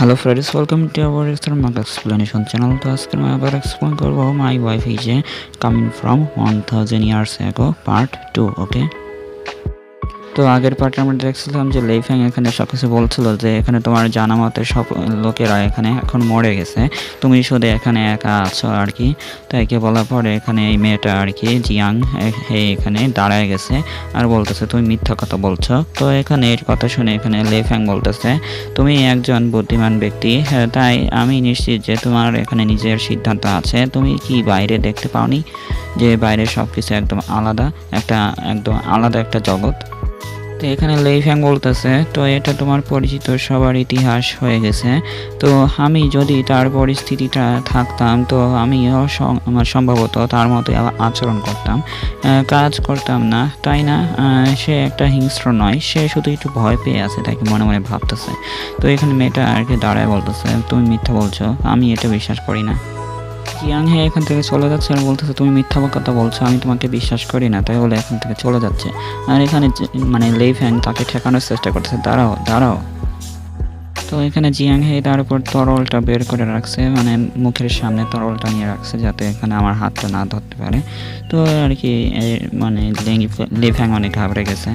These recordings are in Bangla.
Hello friends welcome to our মাক এক্সপ্লেনেশন চ্যানেল তো আজকে আমি আবার এক্সপ্লেন করব my wife is a coming from one thousand years ago part two okay তো আগের পার্টে আমরা দেখছিলাম যে লেইফ্যাং এখানে সব কিছু বলছিল যে এখানে তোমার জানা মতে সব লোকেরা এখানে এখন মরে গেছে। তুমি শুধু এখানে একা আছো আর কি তাই কে বলার পরে এখানে এই মেয়েটা আর কি জিয়াং এখানে দাঁড়ায় গেছে আর বলতেছে তুমি মিথ্যা কথা বলছো? তো এখানে এর কথা শুনে এখানে লেফ্যাং বলতেছে তুমি একজন বুদ্ধিমান ব্যক্তি হ্যাঁ, তাই আমি নিশ্চিত যে তোমার এখানে নিজের সিদ্ধান্ত আছে। তুমি কি বাইরে দেখতে পাওনি যে বাইরে সব কিছু একদম আলাদা একটা একদম আলাদা একটা জগৎ? তো এখানে লেইফ্যাং বলতেছে, তো এটা তোমার পরিচিত সবার ইতিহাস হয়ে গেছে। তো আমি যদি তার পরিস্থিতিটা থাকতাম, তো আমিও সম্ভবত তার মতো আচরণ করতাম। কাজ করতাম না, তাই না? সে একটা হিংস্র নয়, সে শুধু একটু ভয় পেয়ে আছে, তাকে মনে মনে ভাবতেছে। তো এখানে মেয়েটা আর কি দাঁড়ায় বলতেছে, তুমি মিথ্যা বলছো, আমি এটা বিশ্বাস করি না। জিয়াং হে এখান থেকে চলে যাচ্ছে আর বলতেছে, তুমি মিথ্যা কথা বলছো, আমি তোমাকে বিশ্বাস করি না। তাই বলে এখান থেকে চলে যাচ্ছে। আর এখানে মানে ফ্যাং তাকে ঠেকানোর চেষ্টা করতেছে। দাঁড়াও দাঁড়াও। তো এখানে জিয়াং হে তার উপর তরলটা বের করে রাখছে মানে মুখের সামনে তরলটা নিয়ে রাখছে, যাতে এখানে আমার হাতটা না ধরতে পারে। তো আর কি মানে লেফ্যাং অনেক ঘাবড়ে গেছে।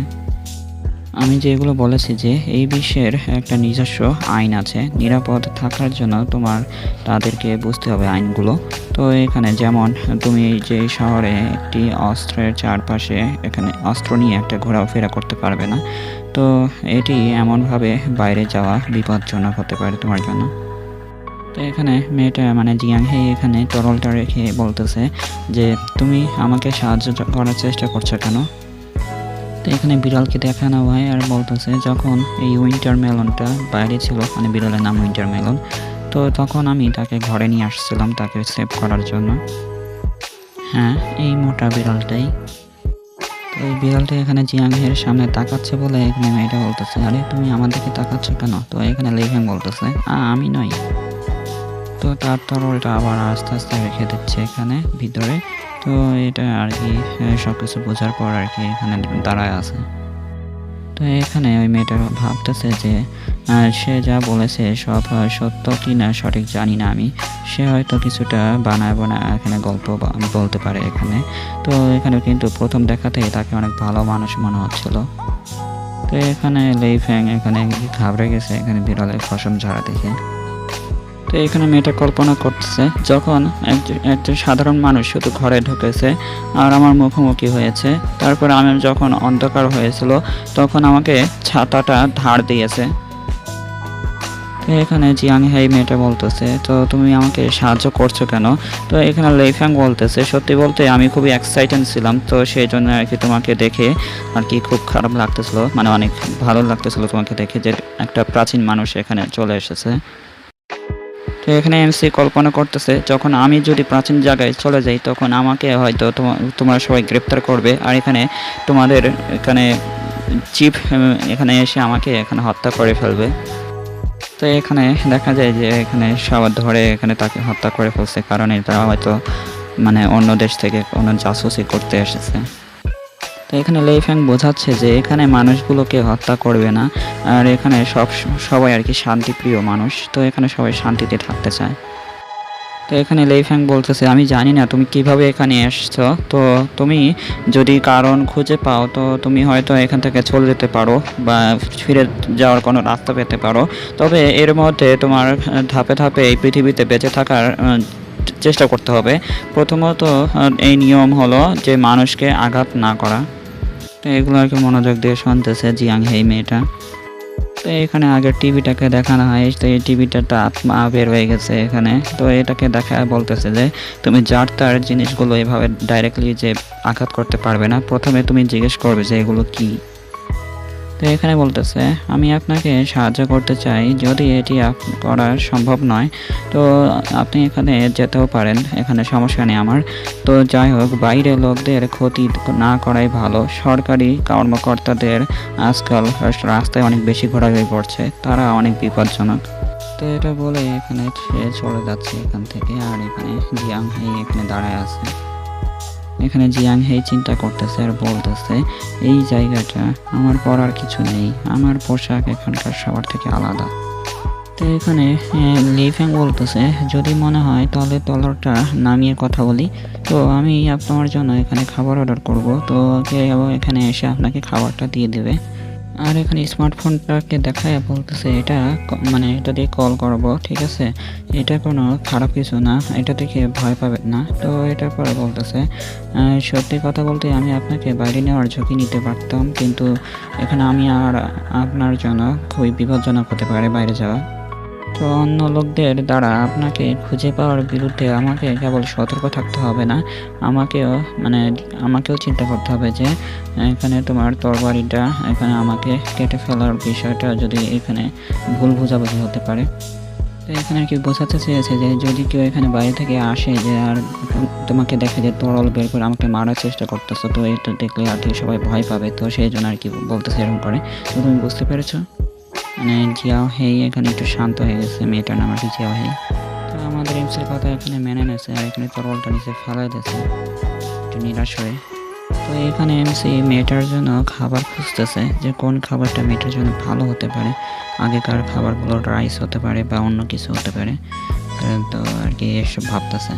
আমি যেগুলো বলেছি যে এই বিশ্বের একটা নিজস্ব আইন আছে, নিরাপদ থাকার জন্য তোমার তাদেরকে বুঝতে হবে আইনগুলো। তো এখানে যেমন তুমি যে শহরে একটি অস্ত্রের চারপাশে এখানে অস্ত্র নিয়ে একটা ঘোরাফেরা করতে পারবে না, তো এটি এমনভাবে বাইরে যাওয়া বিপজ্জনক হতে পারে তোমার জন্য। তো এখানে মেয়েটা মানে জিয়াং হে এখানে তরলটা রেখে বলতেছে যে, তুমি আমাকে সাহায্য করার চেষ্টা করছ কেন? তো এখানে বিড়ালকে দেখানো হয় আর বলতেছে যখন এই উইন্টার মেলনটা বাইরে ছিল মানে বিড়ালের নাম উইন্টার মেলন তো তখন আমি তাকে ঘরে নিয়ে আসছিলাম তাকে সেভ করার জন্য। হ্যাঁ এই মোটা বিড়ালটাই। তো এই বিড়ালটা এখানে জিয়াংহের সামনে তাকাচ্ছে বলে এখানে মেয়েটা বলতেছে, আরে, তুমি আমার দিকে তাকাচ্ছ কেন? তো এখানে লেভেন বলতেছে আমি নই। তো তার তরলটা আবার আস্তে আস্তে রেখে দিচ্ছে এখানে ভিতরে। তো এটা আর কি সব কিছু বোঝার পর আর কি এখানে দাঁড়ায় আছে। তো এখানে ওই মেয়েটা ভাবতেছে যে সে যা বলেছে সব সত্য কি না সঠিক জানি না আমি। সে হয়তো কিছুটা বানায় বানায় এখানে গল্প বলতে পারে এখানে। তো এখানে কিন্তু প্রথম দেখাতেই তাকে অনেক ভালো মানুষ মনে হচ্ছিল। তো এখানে লেই ফ্যাং এখানে ঘাবড়ে গেছে, এখানে বিড়ালের ফসম ঝাড়া দেখে। তো এখানে মেয়েটা কল্পনা করতেছে, যখন একজন সাধারণ মানুষ শুধু ঘরে ঢুকেছে, আর আমার মুখোমুখি হয়েছে। তারপর আমি যখন অন্ধকার হয়েছিল, তখন আমাকে ছাতাটা ধার দিয়েছে। এখানে জিয়াং হাই মেয়েটা বলতেছে, তো তুমি আমাকে সাহায্য করছ কেন? তো এখানে লেফ্যাং বলতেছে, সত্যি বলতে আমি খুবই এক্সাইটেড ছিলাম, তো সেই জন্য আর কি তোমাকে দেখে আর কি খুব খারাপ লাগতেছিল মানে অনেক ভালো লাগতেছিল তোমাকে দেখে যে একটা প্রাচীন মানুষ এখানে চলে এসেছে। তো এখানে এমসি কল্পনা করতেছে, যখন আমি যদি প্রাচীন জায়গায় চলে যাই, তখন আমাকে হয়তো তোমা- তোমরা সবাই গ্রেপ্তার করবে। আর এখানে তোমাদের এখানে চিফ এখানে এসে আমাকে এখানে হত্যা করে ফেলবে। তো এখানে দেখা যায় যে এখানে সবার ধরে এখানে তাকে হত্যা করে ফেলছে, কারণ এটা হয়তো মানে অন্য দেশ থেকে কোনো জাসুসি করতে এসেছে। তো এখানে লেইফ্যাং বোঝাচ্ছে যে এখানে মানুষগুলোকে হত্যা করবে না। আর এখানে সব সবাই আর কি শান্তিপ্রিয় মানুষ। তো এখানে সবাই শান্তিতে থাকতে চায়। তো এখানে লেইফ্যাং বলতেছে, আমি জানি না তুমি কীভাবে এখানে এসছো। তো তুমি যদি কারণ খুঁজে পাও, তো তুমি হয়তো এখান থেকে চলে যেতে পারো বা ফিরে যাওয়ার কোনো রাস্তা পেতে পারো। তবে এর মধ্যে তোমার ধাপে ধাপে এই পৃথিবীতে বেঁচে থাকার চেষ্টা করতে হবে। প্রথমত এই নিয়ম হলো যে মানুষকে আঘাত না করা। তো এগুলো আর কি মনোযোগ দিয়ে শুনতেছে জিয়াং হেই মেয়েটা। তো এখানে আগে টিভিটাকে দেখানো হয়, তো এই টিভিটা তো আত্মা বের হয়ে গেছে এখানে। তো এটাকে দেখা বলতেছে যে, তুমি যার তার জিনিসগুলো এভাবে ডাইরেক্টলি যে আঘাত করতে পারবে না, প্রথমে তুমি জিজ্ঞেস করবে যে এগুলো কি? এখানে বলতেছে, আমি আপনাকে সাহায্য করতে চাই যদি এটি করা সম্ভব নয়। তো আপনি এখানে যেতেও পারেন, এখানে সমস্যা নেই আমার। তো যাই হোক, বাইরে লোকদের ক্ষতি না করাই ভালো। সরকারি কর্মকর্তাদের আজকাল রাস্তায় অনেক বেশি ঘোরাঘুরি পড়ছে তারা অনেক বিপজ্জনক। তো এটা বলে এখানে সে চলে যাচ্ছে এখান থেকে, আর এখানে জিয়াং এখানে দাঁড়ায় আছে। এখানে জিয়াং হেই চিন্তা করতেছে আর বলতেছে, এই জায়গাটা আমার পরার কিছু নেই। আমার পোশাক এখানকার সবার থেকে আলাদা। তো এখানে লিফ্যাং বলতেছে, যদি মনে হয় তাহলে তলরটা নামিয়ে কথা বলি। তো আমি আপনার জন্য এখানে খাবার অর্ডার করব। তো কেউ এখানে এসে আপনাকে খাবারটা দিয়ে দেবে। আর এখানে স্মার্টফোনটাকে দেখায় বলতেছে, এটা মানে এটা দিয়ে কল করব, ঠিক আছে? এটা কোনো খারাপ কিছু না, এটা দেখে ভয় পাবেন না। তো এটার পরে বলতেছে সত্যি কথা বলতে আমি আপনাকে বাইরে নেওয়ার ঝুঁকি নিতে পারতাম, কিন্তু এখানে আমি আর আপনার জন্য খুবই বিপজ্জনক হতে পারে বাইরে যাওয়া। তো অন্য লোকদের দ্বারা আপনাকে খুঁজে পাওয়ার বিরুদ্ধে আমাকে কেবল সতর্ক থাকতে হবে না। আমাকেও মানে আমাকেও চিন্তা করতে হবে যে, এখানে তোমার তরবারিটা, এখানে আমাকে কেটে ফেলার বিষয়টা যদি এখানে ভুল বোঝাবুঝি হতে পারে। তো এখানে আর কি বোঝাতে চেয়েছে যে, যদি কেউ এখানে বাইরে থেকে আসে যে, আর তোমাকে দেখে যে তরল বের করে আমাকে মারার চেষ্টা করতেছো, তো এটা দেখলে আর কি সবাই ভয় পাবে, তো সেই জন্য আর কি বলতেছে এরকম করে। তো তুমি বুঝতে পেরেছ? মানে জিয়াও হেই, এখানে একটু শান্ত হয়ে গেছে মেয়েটার নাম কি জিয়াও হেই। তো আমাদের এমসির কথা এখানে মেনে নেছে আর এখানে তরলটা নিচে ফেলাই দিয়েছে, একটু নিরাশ হয়ে। তো এখানে এমসি মেয়েটার জন্য খাবার খুঁজতেছে, যে কোন খাবারটা মেয়েটার জন্য ভালো হতে পারে, আগেকার খাবারগুলো রাইস হতে পারে বা অন্য কিছু হতে পারে। তো আর কি এসব ভাবতেছে।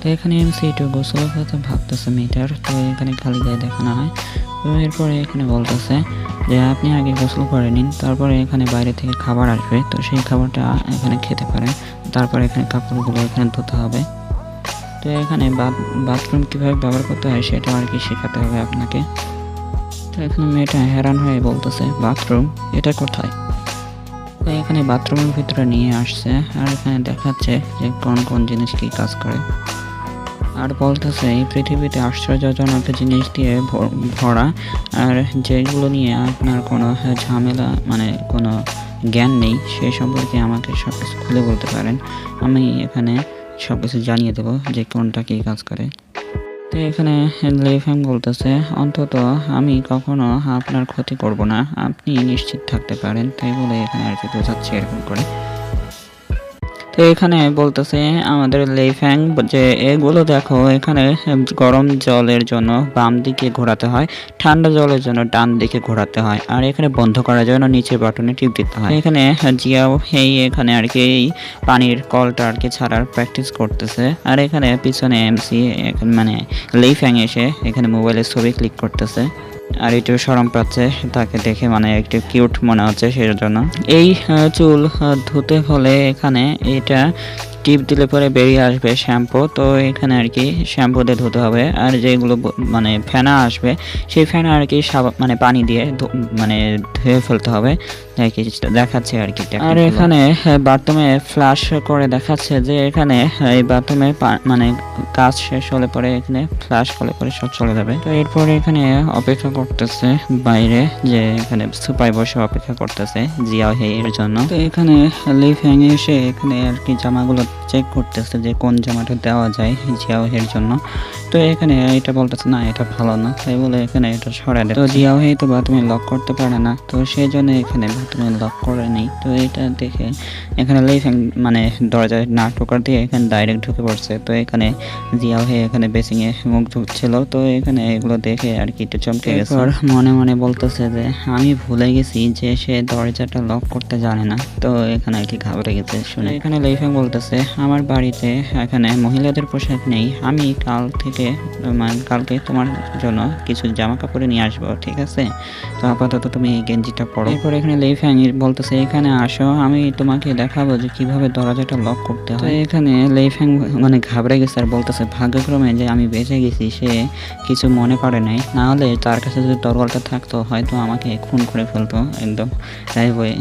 তো এখানে এমসি একটু গোসলের কথা ভাবতেছে মেয়েটার, তো এখানে খালি গায়ে দেখানো হয়। তো এরপরে এখানে বলতেছে যে আপনি আগে গোসল করে নিন, তারপরে এখানে বাইরে থেকে খাবার আসবে। তো সেই খাবারটা এখানে খেতে পারেন। তারপরে এখানে কাপড়গুলো এখানে ধুতে হবে। তো এখানে বাথরুম কীভাবে ব্যবহার করতে হয় সেটা আর কি শেখাতে হবে আপনাকে। তো এখানে মেয়েটা হেরান হয়ে বলতেছে, বাথরুম, এটা কোথায়? তো এখানে বাথরুমের ভিতরে নিয়ে আসছে। আর এখানে দেখাচ্ছে যে কোন কোন জিনিস কি কাজ করে। আর বলতেছে, এই পৃথিবীতে আশ্চর্যজনক জিনিস দিয়ে ভরা আর যেগুলো নিয়ে আপনার কোনো ঝামেলা মানে কোনো জ্ঞান নেই সেই সম্পর্কে আমাকে সব কিছু খুলে বলতে পারেন। আমি এখানে সব কিছু জানিয়ে দেবো যে কোনটা কী কাজ করে। তো এখানে লেফাম বলতেছে, অন্তত আমি কখনো আপনার ক্ষতি করব না, আপনি নিশ্চিত থাকতে পারেন। তাই বলে এখানে আর কি বোঝাচ্ছে এরকম করে। তো এখানে বলতেছে আমাদের লেফ্যাং যে এগুলো দেখো, এখানে গরম জলের জন্য বাম দিকে ঘোরাতে হয়, ঠান্ডা জলের জন্য ডান দিকে ঘোরাতে হয়, আর এখানে বন্ধ করার জন্য নিচের বাটনে টিপ দিতে হয়। এখানে জিয়াও এই এখানে আর কি এই পানির কলটা আর কি ছাড়ার প্র্যাকটিস করতেছে, আর এখানে পিছনে এমসি মানে লেফ্যাং এসে এখানে মোবাইলের ছবি ক্লিক করতেছে। আর একটু সরম পাচ্ছে তাকে দেখে মানে একটু কিউট মনে হচ্ছে সেই জন্য এই চুল ধুতে হলে এখানে এটা টিপ দিলে পরে বেরিয়ে আসবে শ্যাম্পু। তো এখানে আর কি শ্যাম্পু দিয়ে ধুতে হবে। আর যেগুলো মানে ফেনা আসবে সেই ফেনা আর কি মানে পানি দিয়ে মানে ধুয়ে ফেলতে হবে। দেখাচ্ছে আর কি আর এখানে বাথরুমে ফ্লাশ করে দেখাচ্ছে যে এখানে এই বাথরুমে মানে কাজ শেষ হলে পরে এখানে ফ্লাশ করলে পরে সব চলে যাবে। তো এরপরে এখানে অপেক্ষা করতেছে বাইরে যে এখানে সুপাই বসে অপেক্ষা করতেছে জিয়া হে এর জন্য। তো এখানে লিফ হ্যাঙে এসে এখানে আর কি জামাগুলো চেক করতেছে যে কোন জামাটা দেওয়া যায় জিয়াও হের জন্য। তো এখানে এটা বলতেছে না এটা ভালো না। তাই বলে এখানে এটা সরাই দেয়। তো জিয়াও হে তো বাথরুমে লক করতে পারে না। তো সেই জন্য এখানে বাথরুমে লক করে নেই। তো এটা দেখে এখানে লিফ মানে দরজায় না টোকার দিয়ে এখানে ডাইরেক্ট ঢুকে পড়ছে। তো এখানে জিয়াও হে এখানে বেসিং এ মুখ ঢুকছিল তো এখানে এগুলো দেখে আর কি একটু চমকে গেছে। এরপর মনে মনে বলতেছে যে আমি ভুলে গেছি যে সে দরজাটা লক করতে জানে না। তো এখানে আর কি ঘাবড়ে গেছে শুনে। এখানে লেফাং বলতেছে আমার বাড়িতে এখানে মহিলাদের পোশাক নেই। আমি কাল থেকে মানে কালকে তোমার জন্য কিছু জামা কাপড় নিয়ে আসব, ঠিক আছে? তো আপাতত তুমি এই গেঞ্জিটা পরো। এরপর এখানে লেফাং বলতেছে, এখানে আসো, আমি তোমাকে দেখাবো যে কীভাবে দরজাটা লক করতে হয়। এখানে লেফাং মানে ঘাবড়ে গেছে আর বলতেছে, ভাগ্যক্রমে যে আমি বেঁচে গেছি, সে কিছু মনে করে নাই। না হলে তার কাছে যদি তরোয়ালটা থাকতো, হয়তো আমাকে খুন করে ফেলতো, একদম। তাই ভয়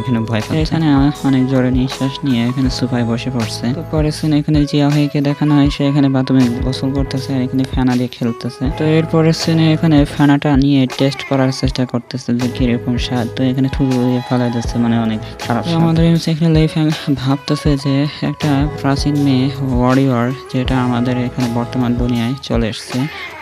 এখানে ভয় এখানে অনেক জোরে নিঃশ্বাস নিয়ে এখানে সোফায় বসে পড়ছে। তো পরে সিনে এখানে জিয়া ভাইকে দেখানো হয় সে এখানে বাথরুমে গোসল করতেছে আর এখানে ফেনা দিয়ে খেলতেছে। তো এরপরে সিনে এখানে ফেনাটা নিয়ে টেস্ট করার চেষ্টা করতেছে যে কীরকম স্বাদ। তো এখানে থুতু দিয়ে ফেলাই দিচ্ছে মানে অনেক খারাপ। আমাদের এখানে লেফ্যাং ভাবতেছে যে একটা প্রাচীন মেয়ে ওয়ারিয়র যেটা আমাদের এখানে বর্তমান দুনিয়ায় চলে এসছে।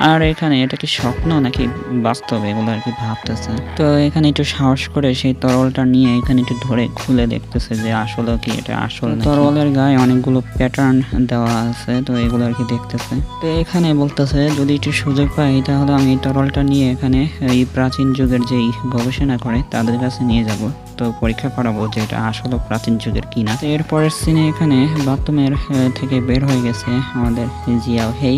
আর এখানে এটা কি স্বপ্ন নাকি বাস্তব এগুলো আর কি ভাবতেছে। তো এখানে একটু সাহস করে সেই তরলটা নিয়ে এখানে একটু ধরে খুলে দেখতেছে যে আসলে কি এটা আসল তরলের গায়ে অনেকগুলো প্যাটার্ন দেওয়া আছে, তো এগুলো আর কি দেখতেছে। তো এখানে বলতেছে, যদি একটু সুযোগ পাই, তাহলে আমি তরলটা নিয়ে এখানে এই প্রাচীন যুগের যেই গবেষণা করে, তাদের কাছে নিয়ে যাব। তো পরীক্ষা করাবো যে এটা আসলে প্রাচীন যুগের কিনা তো এরপরের সিনে এখানে বাথরুমের থেকে বের হয়ে গেছে আমাদের জিয়াও হেই।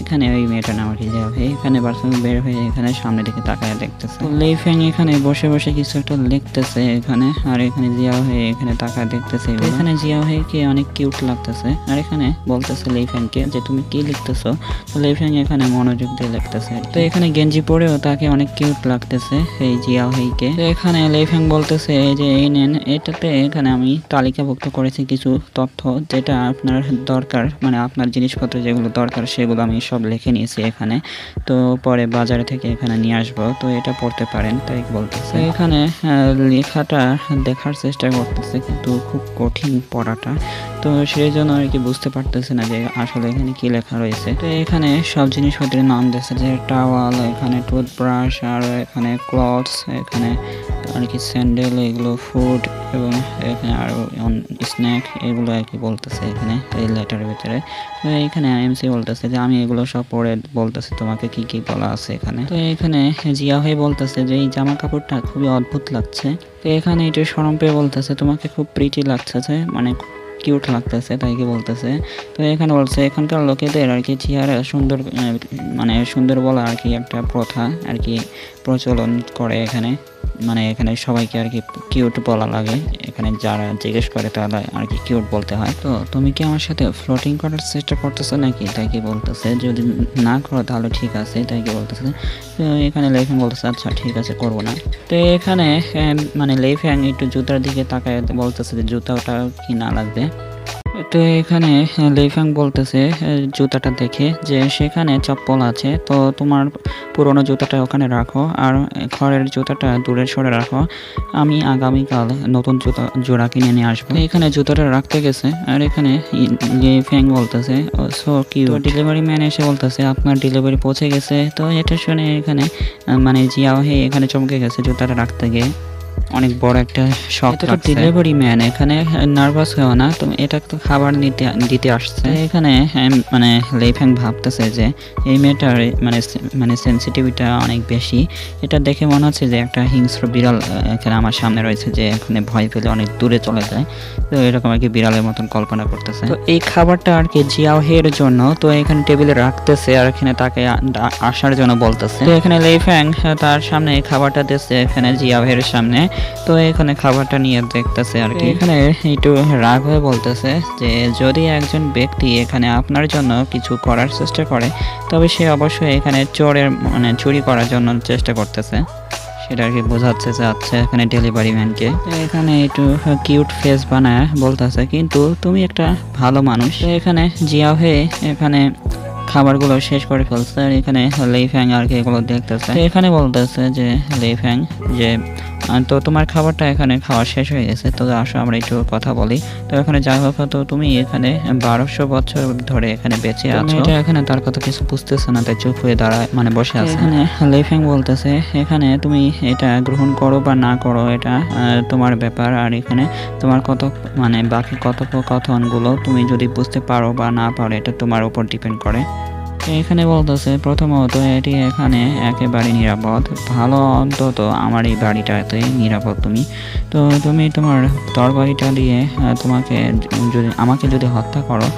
এখানে ওই মেয়েটার নাম আর কি জিয়াও হেই? এখানে বাথরুমে বের হয়ে এখানে সামনে দিকে তাকায় দেখতেছে। লেই ফ্যাং এখানে বসে বসে কিছু একটা লিখতেছে এখানে, আর এখানে জিয়াও হে এখানে তাকায় দেখতেছে এখানে জিয়াও হে কে অনেক কিউট লাগতেছে। আর এখানে বলতেছে লেই ফ্যাংকে যে, তুমি কি লিখতেছো? তো লেই ফ্যাং এখানে মনোযোগ দিয়ে লিখতেছে তো এখানে গেঞ্জি পরেও তাকে অনেক কিউট লাগতেছে এই জিয়াও হেইকে। তো এখানে লেই ফ্যাং বলতেছে এই যে এই নেন, এটাতে এখানে আমি তালিকাভুক্ত করেছি কিছু তথ্য যেটা আপনার দরকার মানে আপনার জিনিসপত্র যেগুলো দরকার সেগুলো আমি সব লিখে নিয়েছি এখানে। তো পরে বাজারে থেকে এখানে নিয়ে আসব। তো এটা পড়তে পারেন, তাই বলতেছে। এখানে লেখাটা দেখার চেষ্টা করতেছে, কিন্তু খুব কঠিন পড়াটা। তো সেই জন্য আর কি বুঝতে পারতেছে না যে আসলে এখানে কি লেখা রয়েছে। তো এখানে সব জিনিসপত্রের নাম দিয়েছে, যে টাওয়াল, এখানে টুথব্রাশ আর এখানে ক্লথস এখানে আর কি স্যান্ডেল, এগুলো ফুড এবং এখানে আরও স্ন্যাক এগুলো আর কি বলতেছে এখানে এই লেটারের ভিতরে। তো এখানে এমসি বলতেছে যে, আমি এগুলো সব পরে বলতেছি, তোমাকে কি কি বলা আছে এখানে? তো এখানে জিয়া হয়ে বলতেছে যে, এই জামা কাপড়টা খুবই অদ্ভুত লাগছে। তো এখানে এটা সরম পেয়ে বলতেছে, তোমাকে খুব প্রিটি লাগতেছে মানে কিউট লাগতেছে, তাই কি বলতেছে। তো এখানে বলছে, এখানকার লোকেদের আর কি চেহারা সুন্দর মানে সুন্দর বলা আর কি একটা প্রথা আর কি প্রচলন করে এখানে। মানে এখানে সবাইকে আর কি কিউট বলা লাগে। এখানে যারা জিজ্ঞেস করে তারা আর কি কিউট বলতে হয়। তো তুমি কি আমার সাথে ফ্লোটিং করার চেষ্টা করতেছো নাকি? তাই কি বলতেছে? যদি না করো তাহলে ঠিক আছে, তাই কি বলতেছে? তো এখানে লেফ্যাং বলতেছে আচ্ছা ঠিক আছে, করব না। তো এখানে মানে লেফ্যাং একটু জুতার দিকে তাকায় বলতেছে যে জুতাটা কি না লাগবে? তো এখানে লেফাং বলতেছে জুতাটা দেখে যে সেখানে চপ্পল আছে, তো তোমার পুরনো জুতাটা ওখানে রাখো আর ঘরের জুতাটা দূরে সরে রাখো। আমি আগামীকাল নতুন জুতা, জোড়া কিনে নিয়ে আসব। এখানে জুতাটা রাখতে গেছে আর এখানে ফ্যাং বলতেছে সো কি ডেলিভারি ম্যান এসে বলতেছে, আপনার ডেলিভারি পৌঁছে গেছে। তো এটা শুনে এখানে মানে জিয়াও হে এখানে চমকে গেছে জুতাটা রাখতে গিয়ে। অনেক বড় একটা শখ ডেলিভারি ম্যান এখানে নার্ভাস হয়েও না। তুমি এটা তো খাবার নিতে দিতে আসছে। এখানে মানে লেফ্যাং ভাবতেছে যে এই মেয়েটার মানে মানে সেন্সিটিভিটা অনেক বেশি। এটা দেখে মনে হচ্ছে যে একটা হিংস্র বিড়াল এখানে আমার সামনে রয়েছে যে এখানে ভয় পেলে অনেক দূরে চলে যায়। তো এরকম আর কি বিড়ালের মতন কল্পনা করতেছে। তো এই খাবারটা আর কি জিয়াও হের জন্য তো এখানে টেবিলে রাখতেছে আর এখানে তাকে আসার জন্য বলতেছে। তো এখানে লেফ্যাং তার সামনে এই খাবারটা দিচ্ছে এখানে জিয়াও হের সামনে তো এখানে খাবারটা নিয়ে দেখতেছে আর কি। এখানে একটু রাগ হয়ে বলতেছে যে, যদি একজন ব্যক্তি এখানে আপনার জন্য কিছু করার চেষ্টা করে, তবে সে অবশ্যই এখানে চোরের মানে চুরি করার জন্য চেষ্টা করতেছে। সেটা আর কি বোঝাচ্ছে যে আচ্ছা এখানে ডেলিভারি ম্যানকে এখানে একটু কিউট ফেস বানায় বলতেছে, কিন্তু তুমি একটা ভালো মানুষ। এখানে জিয়া হয়ে এখানে খাবারগুলো শেষ করে ফেলছে। আর এখানে লেফ্যাং আর কি এগুলো দেখতেছে। এখানে বলতেছে যে লেফ্যাং যে তো তোমার খাবারটা এখানে খাওয়া শেষ হয়ে গেছে তো আসো আমরা একটু কথা বলি। তো এখানে যাই হোক তো তুমি এখানে বারোশো বছর ধরে এখানে বেঁচে আছো। এটা এখানে তার কথা কিছু বুঝতেছে না তাই চুপ হয়ে দাঁড়ায় মানে বসে আছে। এখানে লেফ্যাং বলতেছে এখানে তুমি এটা গ্রহণ করো বা না করো এটা তোমার ব্যাপার। আর এখানে তোমার কত মানে বাকি কথোপকথনগুলো তুমি যদি বুঝতে পারো বা না পারো এটা তোমার উপর ডিপেন্ড করে। এখানে বলতেছে প্রথমত এটি এখানে একেবারে নিরাপদ। ভালো অন্তত আমার এই বাড়িটাতে নিরাপদ তুমি। তো তুমি তোমার তরবারিটা দিয়ে তোমাকে যদি, আমাকে যদি হত্যা করো,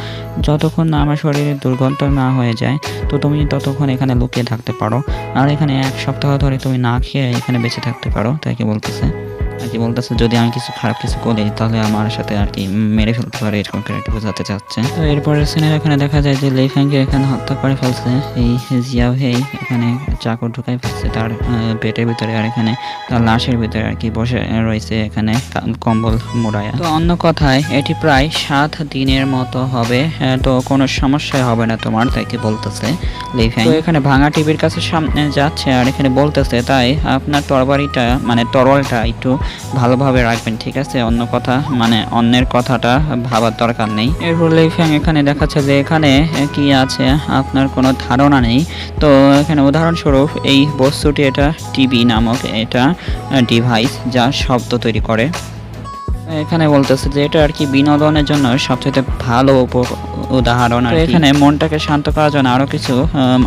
যতক্ষণ না আমার শরীরে দুর্গন্ধ না হয়ে যায়, তো তুমি ততক্ষণ এখানে লুকিয়ে থাকতে পারো। আর এখানে এক সপ্তাহ ধরে তুমি না খেয়ে এখানে বেঁচে থাকতে পারো, তাই কি বলতেছে? আর কি বলতেছে, যদি আমি কিছু খারাপ কিছু করি, তাহলে আমার সাথে আর কি মেরে ফেলতে পারে, এরকম ক্যারেক্টার বোঝাতে চাচ্ছে। তো এরপরের সিনের এখানে দেখা যায় যে লেফ্যাংকে এখানে হত্যা করে ফেলছে। এই জিয়াও হেই এখানে চাকর ঢুকাই ফেলছে তার পেটের ভিতরে আর এখানে তার লাশের ভিতরে আর কি বসে রয়েছে এখানে কম্বল মোড়ায়া। তো অন্য কথায়, এটি প্রায় সাত দিনের মতো হবে তো কোনো সমস্যা হবে না তোমার, তাই কি বলতেছে লেফ্যাং তো এখানে ভাঙা টিভির কাছে সামনে যাচ্ছে আর এখানে বলতেছে, তাই আপনার তরবারিটা মানে তরলটা একটু ভালোভাবে রাখবেন, ঠিক আছে? অন্য কথা মানে অন্যের কথাটা ভাবার দরকার নেই। এরপর লেফ্যাং এখানে দেখাচ্ছে যে এখানে কি আছে? আপনার কোনো ধারণা নেই। তো এখানে উদাহরণস্বরূপ, এই বস্তুটি এটা টিভি নামক এটা ডিভাইস যা শব্দ তৈরি করে। এখানে বলতেছে যে এটা আর কি বিনোদনের জন্য সবচেয়ে ভালো উদাহরণ আর এখানে মনটাকে শান্ত করার জন্য আরও কিছু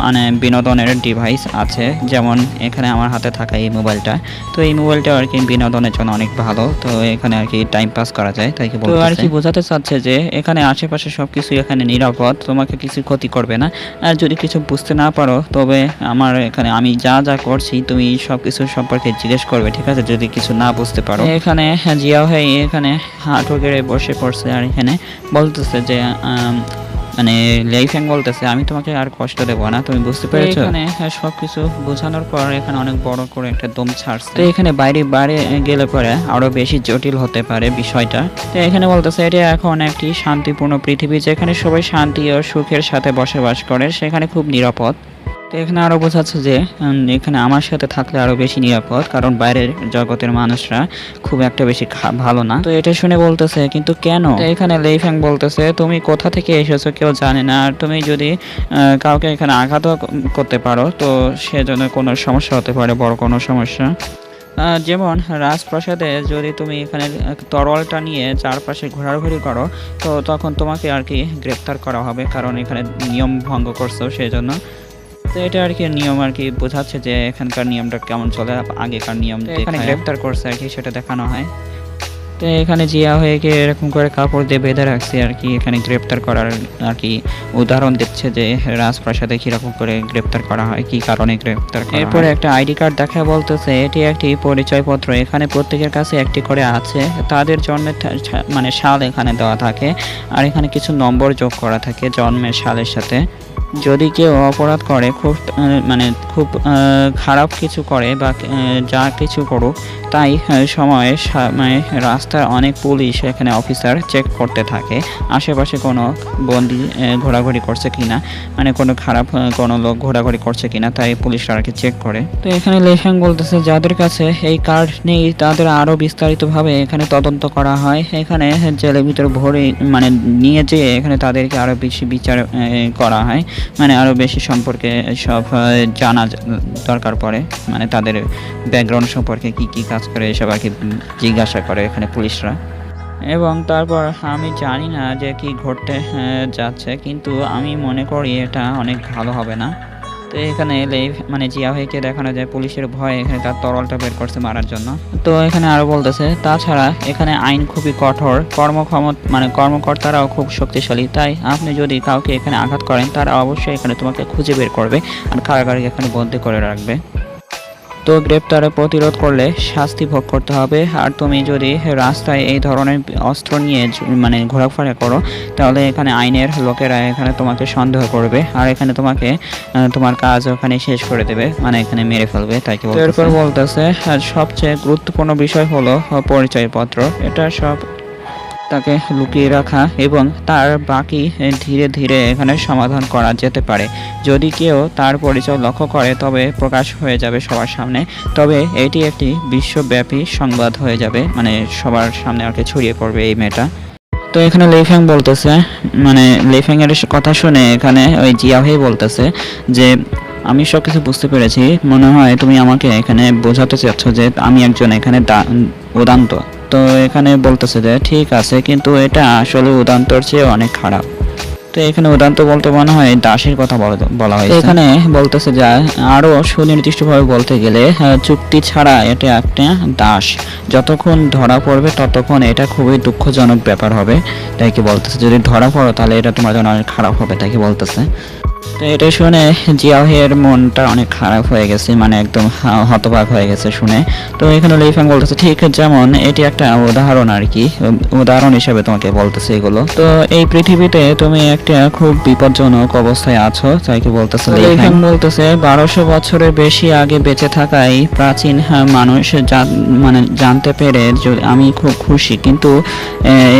মানে বিনোদনের ডিভাইস আছে। যেমন এখানে আমার হাতে থাকা এই মোবাইলটা। তো এই মোবাইলটা আর কি বিনোদনের জন্য অনেক ভালো। তো এখানে আর কি টাইম পাস করা যায় তাই কি আর কি বোঝাতে চাচ্ছে যে এখানে আশেপাশে সবকিছু এখানে নিরাপদ তোমাকে কিছু ক্ষতি করবে না। আর যদি কিছু বুঝতে না পারো তবে আমার এখানে আমি যা যা করছি তুমি সব কিছু সম্পর্কে জিজ্ঞেস করবে ঠিক আছে? যদি কিছু না বুঝতে পারো। এখানে জিয়া ভাই এখানে হাঁটু গেড়ে বসে পড়ছে আর এখানে বলতেছে যে মানে লেইফ্যাং বলতেছে আমি তোমাকে আর কষ্ট দেবো না তুমি বুঝতে পেরেছ? এখানে সব কিছু বোঝানোর পর এখানে অনেক বড় করে একটা দম ছাড়ছে। তো এখানে বাইরে বাইরে গেলে পরে আরও বেশি জটিল হতে পারে বিষয়টা। তো এখানে বলতেছে এটা এখন একটি শান্তিপূর্ণ পৃথিবী যেখানে সবাই শান্তি ও সুখের সাথে বসবাস করে সেখানে খুব নিরাপদ। তো এখানে আরও বোঝাচ্ছে যে এখানে আমার সাথে থাকলে আরও বেশি নিরাপদ, কারণ বাইরের জগতের মানুষরা খুব একটা বেশি ভালো না। তো এটা শুনে বলতেছে, কিন্তু কেন? এখানে লেইফ্যাং বলতেছে, তুমি কোথা থেকে এসেছ কেউ জানে না, আর তুমি যদি কাউকে এখানে আঘাতও করতে পারো, তো সেজন্য কোনো সমস্যা হতে পারে, বড় কোনো সমস্যা। যেমন রাজপ্রাসাদে যদি তুমি এখানে তরোয়ালটা নিয়ে চারপাশে ঘোরাঘুরি করো, তো তখন তোমাকে আর কি গ্রেপ্তার করা হবে, কারণ এখানে নিয়ম ভঙ্গ করছ সেই জন্য তো এটা আর কি নিয়ম আর কি বোঝাচ্ছে যে এখানকার নিয়মটা কেমন চলে আগেকার নিয়ম এখানে গ্রেপ্তার করছে আর কি সেটা দেখানো হয়। তো এখানে জিয়া হয়ে গিয়ে এরকম করে কাপড় দিয়ে বেঁধে রাখছে আর কি এখানে গ্রেপ্তার করার আর কি উদাহরণ দিচ্ছে যে রাজপ্রাসাদে কীরকম করে গ্রেপ্তার করা হয় কি কারণে গ্রেপ্তার এরপরে একটা আইডি কার্ড দেখা বলতেছে এটি একটি পরিচয়পত্র এখানে প্রত্যেকের কাছে একটি করে আছে তাদের জন্মের মানে সাল এখানে দেওয়া থাকে আর এখানে কিছু নম্বর যোগ করা থাকে জন্মের সালের সাথে। যদি কেউ অপরাধ করে, খুব মানে খুব খারাপ কিছু করে বা যা কিছু করুক, তাই সময়ে মানে রাস্তার অনেক পুলিশ এখানে অফিসার চেক করতে থাকে। আশেপাশে কোনো বন্দি ঘোরাঘুরি করছে কিনা মানে কোনো খারাপ কোনো লোক ঘোরাঘুরি করছে কিনা, তাই পুলিশরা আর কি চেক করে। তো এখানে লেফাং বলতেছে, যাদের কাছে এই কার্ড নেই, তাদের আরও বিস্তারিতভাবে এখানে তদন্ত করা হয়। এখানে জেলের ভিতরে ভরে মানে নিয়ে যেয়ে এখানে তাদেরকে আরও বেশি বিচার করা হয়। মানে আরও বেশি সম্পর্কে সব জানা দরকার পড়ে। মানে তাদের ব্যাকগ্রাউন্ড সম্পর্কে কি কি কাজ করে, এসব আর কি জিজ্ঞাসা করে এখানে পুলিশরা। এবং তারপর আমি জানি না যে কি ঘটতে যাচ্ছে, কিন্তু আমি মনে করি এটা অনেক ভালো হবে না। তো এখানে এলে মানে জিয়া ভাইকে দেখানো যায়, পুলিশের ভয়ে এখানে তার তরলটা বের করছে মারার জন্য। তো এখানে আরও বলতেছে, তাছাড়া এখানে আইন খুবই কঠোর কর্মক্ষম মানে কর্মকর্তারাও খুব শক্তিশালী। তাই আপনি যদি কাউকে এখানে আঘাত করেন, তারা অবশ্যই এখানে তোমাকে খুঁজে বের করবে আর কারাগারে এখানে বন্দি করে রাখবে। তো গ্রেপ্তারে প্রতিরোধ করলে শাস্তি ভোগ করতে হবে। আর তুমি যদি রাস্তায় এই ধরনের অস্ত্র নিয়ে মানে ঘোরাফেরা করো, তাহলে এখানে আইনের লোকেরা এখানে তোমাকে সন্দেহ করবে। আর এখানে তোমাকে তোমার কাজ ওখানে শেষ করে দেবে। মানে এখানে মেরে ফেলবে তাই কি এরপর বলতেছে সবচেয়ে গুরুত্বপূর্ণ বিষয় হলো পরিচয়পত্র। এটা সব তাকে লুকিয়ে রাখা এবং তার বাকি ধীরে ধীরে এখানে সমাধান করা যেতে পারে। যদি কেউ তার পরিচয় লক্ষ্য করে, তবে প্রকাশ হয়ে যাবে সবার সামনে। তবে এটি একটি বিশ্বব্যাপী সংবাদ হয়ে যাবে মানে সবার সামনে আর ছড়িয়ে পড়বে এই মেয়েটা। তো এখানে লেফ্যাং বলতেছে মানে লেফ্যাং এর কথা শুনে এখানে ওই জিয়া ভাই বলতেছে যে, আমি সব কিছু বুঝতে পেরেছি। মনে হয় তুমি আমাকে এখানে বোঝাতে চাচ্ছ যে আমি একজন এখানে উদান্ত। তো এখানে বলতেছে যে ঠিক আছে কিন্তু এটা আসলে উদান্তর চেয়ে অনেক খারাপ। তো এখানে উদান্ত বলতে মনে হয় দাসের কথা বলা- হয়েছে। এখানে বলতেছে যে আরও সুনির্দিষ্টভাবে বলতে গেলে চুক্তি ছাড়া এটা একটা দাস। যতক্ষণ ধরা পড়বে ততক্ষণ এটা খুবই দুঃখজনক ব্যাপার হবে। তাই কি বলতেছে? যদি ধরা পড়ো তাহলে এটা তোমার জন্য অনেক খারাপ হবে তাই কি বলতেছে? তো এটা শুনে জিয়াহের মনটা অনেক খারাপ হয়ে গেছে মানে একদম হতবাক হয়ে গেছে শুনে। তো এখানে লিফাং বলতেছে ঠিক যেমন এটি একটা উদাহরণ আর কি উদাহরণ হিসেবে তোমাকে বলতেছে এগুলো। তো এই পৃথিবীতে তুমি একটা খুব বিপজ্জনক অবস্থায় আছো তাই কি বলতেছে লিফাং বলতেছে বারোশো বছরের বেশি আগে বেঁচে থাকা এই প্রাচীন হ্যাঁ, মানুষ মানে জানতে পেরে আমি খুব খুশি। কিন্তু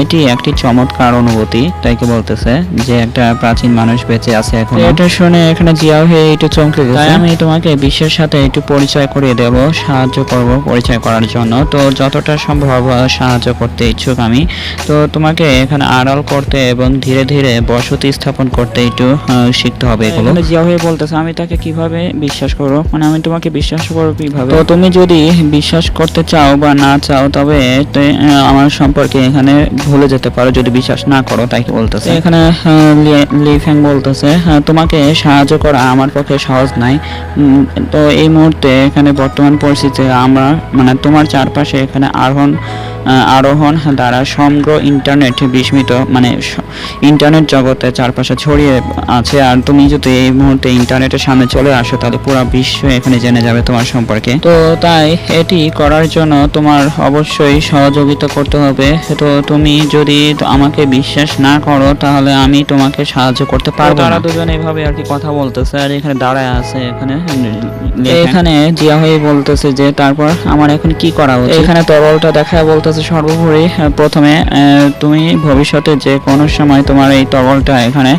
এটি একটি চমৎকার অনুভূতি তাই কি বলতেছে যে একটা প্রাচীন মানুষ বেঁচে আছে এখন। এটা শুনে এখানে জিয়া হয়ে একটু চমকে গেছে। তাই আমি তোমাকে বিশ্বের সাথে একটু পরিচয় করিয়ে দেব সাহায্য করব পরিচয় করার জন্য। তো যতটা সম্ভব সাহায্য করতে ইচ্ছুক আমি। তো তোমাকে এখানে আড়াল করতে এবং ধীরে ধীরে বসতি স্থাপন করতে একটু শিখতে হবে এগুলো। জিয়া হয়ে বলতেছে আমি তাকে কীভাবে বিশ্বাস করব? মানে আমি তোমাকে বিশ্বাস করব কীভাবে? তো তুমি যদি বিশ্বাস করতে চাও বা না চাও তবে আমার সম্পর্কে এখানে ভুলে যেতে পারো যদি বিশ্বাস না করো তাই বলতেছে। এখানে লিফ্যাং বলতেছে আহ, তোমাকে সাহায্য করা আমার পক্ষে সহজ নাই। তো এই মুহূর্তে এখানে বর্তমান পরিস্থিতিতে আমরা মানে তোমার চারপাশে এখানে আরোহণ আরোহণ দ্বারা সমগ্র ইন্টারনেট বিস্মিত মানে ইন্টারনেট জগতে চারপাশে ছড়িয়ে আছে। আর তুমি যদি এই মুহূর্তে ইন্টারনেটের সামনে চলে আসো তাহলে পুরো বিশ্ব এখানে জেনে যাবে তোমার সম্পর্কে। তো তাই এটি করার জন্য তোমার অবশ্যই সহযোগিতা করতে হবে। তো তুমি যদি আমাকে বিশ্বাস না করো তাহলে আমি তোমাকে সাহায্য করতে পারব তারা দুজন এভাবে আর কি কথা বলতেছে আর এখানে দাঁড়ায় আছে এখানে এখানে জিয়া হয়ে বলতেছে যে তারপর আমার এখন কি করা উচিত? এখানে তরলটা দেখায় বলতেছে সর্বোপরি প্রথমে তুমি ভবিষ্যতে যে কোনো সময় তোমার এই তরলটা এখানে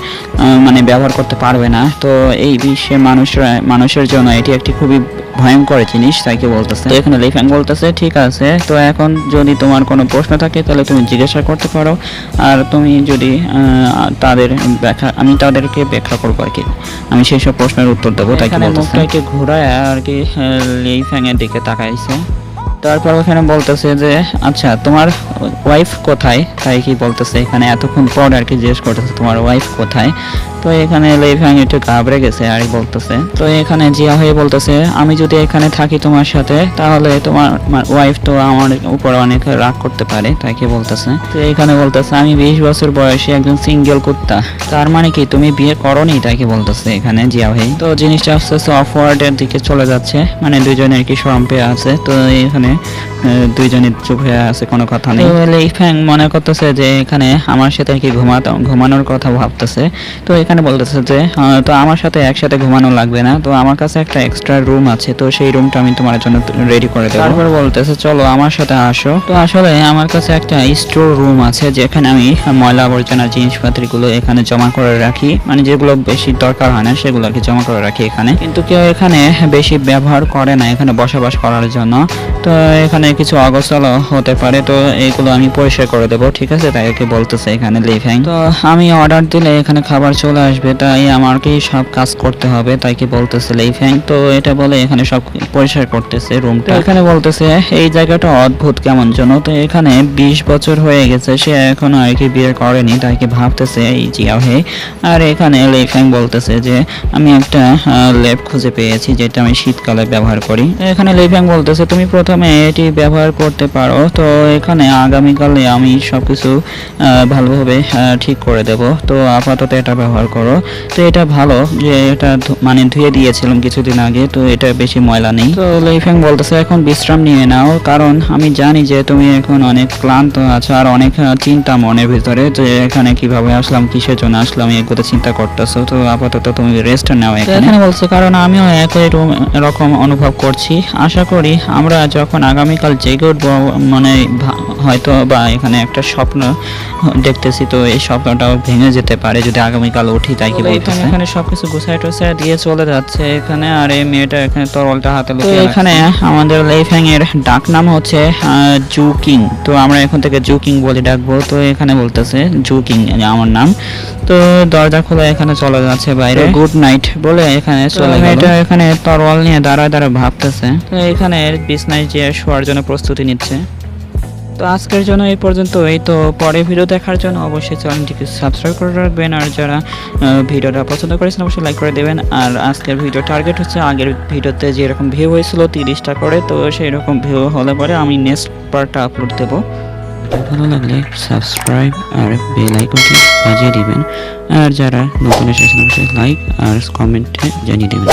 মানে ব্যবহার করতে পারবে না। তো এই বিশ্বে মানুষরা মানুষের জন্য এটি একটি খুবই ভয়ঙ্কর জিনিস তাই কি বলতেছে তো এখানে লিফ্যাং বলতেছে ঠিক আছে। তো এখন যদি তোমার কোনো প্রশ্ন থাকে তাহলে তুমি জিজ্ঞাসা করতে পারো। আর তুমি যদি আহ, তাদের ব্যাখ্যা আমি তাদেরকে ব্যাখ্যা করব আর কি। আমি সেই সব প্রশ্নের উত্তর দেবো তাই কি মুখটাকে ঘোরায় আর কি লিফ্যাং এর দিকে তাকাইছে। তারপর ওখানে বলতেছে যে আচ্ছা তোমার ওয়াইফ কোথায়? তাই কি বলতেছে, এখানে এতক্ষণ পর আর কি জিজ্ঞেস করতেছে, তোমার ওয়াইফ কোথায়? তো এখানে লেফাং একটু ঘাবড়ে গেছে, আর বলতেছে, তো এখানে জিয়া হয়ে বলতেছে, আমি যদি এখানে থাকি তোমার সাথে, তাহলে তোমার ওয়াইফ তো আমার উপর অনেক রাগ করতে পারে। তাই কি বলতেছে। তো এখানে বলতেছে, আমি বিশ বছর বয়সে একজন সিঙ্গেল কুত্তা, তার মানে কি তুমি বিয়ে করনি? তাই কি বলতেছে এখানে জিয়া ভাই। তো জিনিসটা আস্তে আস্তে অফওয়ার্ডের দিকে চলে যাচ্ছে মানে দুজনের কি সম্পে আছে, তো এখানে দুইজনই চুপ হয়ে আছে কোনো কথা নেই। লিফ্যাং মনে করতেছে যে এখানে আমার সাথে কি ঘুমাতো ঘুমানোর কথা ভাবতেছে। তো এখানে বলতেছে যে তো আমার সাথে একসাথে ঘুমানো লাগবে না তো আমার কাছে একটা এক্সট্রা রুম আছে তো সেই রুমটা আমি তোমার জন্য রেডি করে দেবো। তারপর বলতেছে চলো আমার সাথে আসো। তো আসলে আমার কাছে একটা স্টোর রুম আছে যেখানে আমি ময়লা আবর্জনা জিনিসপাতিগুলো এখানে জমা করে রাখি। মানে যেগুলো বেশি দরকার হয় না সেগুলোকে জমা করে রাখি এখানে। কিন্তু কেউ এখানে বেশি ব্যবহার করে না এখানে বসবাস করার জন্য। তো এখানে কিছু অগোছাল হতে পারে, তো এইগুলো আমি পরিষ্কার করে দেবো, ঠিক আছে? তাই কি বলতেছে এখানে লিভিং তো আমি অর্ডার দিলে এখানে খাবার চলে আসবে, তাই আমাকে সব কাজ করতে হবে, তাই কি বলতেছে লিভিং তো এটা বলে এখানে সব পরিষ্কার করতেছে রুমটা এখানে বলতেছে, এই জায়গাটা অদ্ভুত, কেমন যেন। তো এখানে বিশ বছর হয়ে গেছে, সে এখনও আর কি বিয়ে করেনি, তাই কি ভাবতেছে এই জিয়া হয়ে আর এখানে লিফ্যাং বলতেছে যে, আমি একটা লেপ খুঁজে পেয়েছি, যেটা আমি শীতকালে ব্যবহার করি। এখানে লিফ্যাং বলতেছে, তুমি প্রথমে এটি ব্যবহার করতে পারো। তো এখানে আগামীকালে আমি সবকিছু আহ, ভালোভাবে ঠিক করে দেব। তো আপাতত এটা ব্যবহার করো। তো এটা ভালো যে এটা মানে ধুয়ে দিয়েছিলাম কিছুদিন আগে তো এটা বেশি ময়লা নেই। তো লিফ্যাং বলতেছে এখন বিশ্রাম নিয়ে নাও। কারণ আমি জানি যে তুমি এখন অনেক ক্লান্ত আছো আর অনেক চিন্তা মনের ভিতরে যে এখানে কীভাবে আসলাম কিসের জন্য আসলাম এগুলো চিন্তা করতেছো। তো আপাতত তুমি রেস্ট নাও এখানে। বলছে কারণ আমিও একই রকম- রকম অনুভব করছি। আশা করি আমরা যখন আগামীকাল জেগে উঠবো মানে হয়তো বা এখানে একটা স্বপ্ন দেখতেছি তো এই স্বপ্নটাও ভেঙে যেতে পারে যদি আগামীকাল উঠি তাই কি বলতেছে এখানে সবকিছু গুছাই টুছাই দিয়ে চলে যাচ্ছে এখানে আর এই মেয়েটা এখানে তরলটা হাতে লুকিয়ে এখানে আমাদের লেফ্যাং এর ডাক নাম হচ্ছে আহ, জু কিং তো আমরা এখন থেকে জু কিং বলে ডাকবো তো এখানে বলতেছে জু কিং আমার নাম। তো দরজা খোলা এখানে চলে যাচ্ছে বাইরে। গুড নাইট বলে এখানে চলে গেল। এটা এখানে তরোয়াল নিয়ে দাঁড়ায় দাঁড়ায় ভাবতেছে। তো এখানে বিছনায় যে শোয়ার জন্য প্রস্তুতি নিচ্ছে। তো আজকের জন্য এই পর্যন্ত। এই তো পরে ভিডিও দেখার জন্য অবশ্যই চ্যানেলটিকে সাবস্ক্রাইব করে রাখবেন। আর যারা ভিডিওটা পছন্দ করেছেন, অবশ্যই লাইক করে দেবেন। আর আজকের ভিডিও টার্গেট হচ্ছে, আগের ভিডিওতে যেরকম ভিউ হয়েছিল তিরিশটা করে, তো সেই রকম ভিউ হলে পরে আমি নেক্সট পার্টটা আপলোড দেবো। ভালো লাগলে সাবস্ক্রাইব আর বেল আইকনটি বাজিয়ে দিবেন। আর যারা নতুন এসেছেন, অবশ্যই লাইক আর কমেন্টে জানিয়ে দেবেন।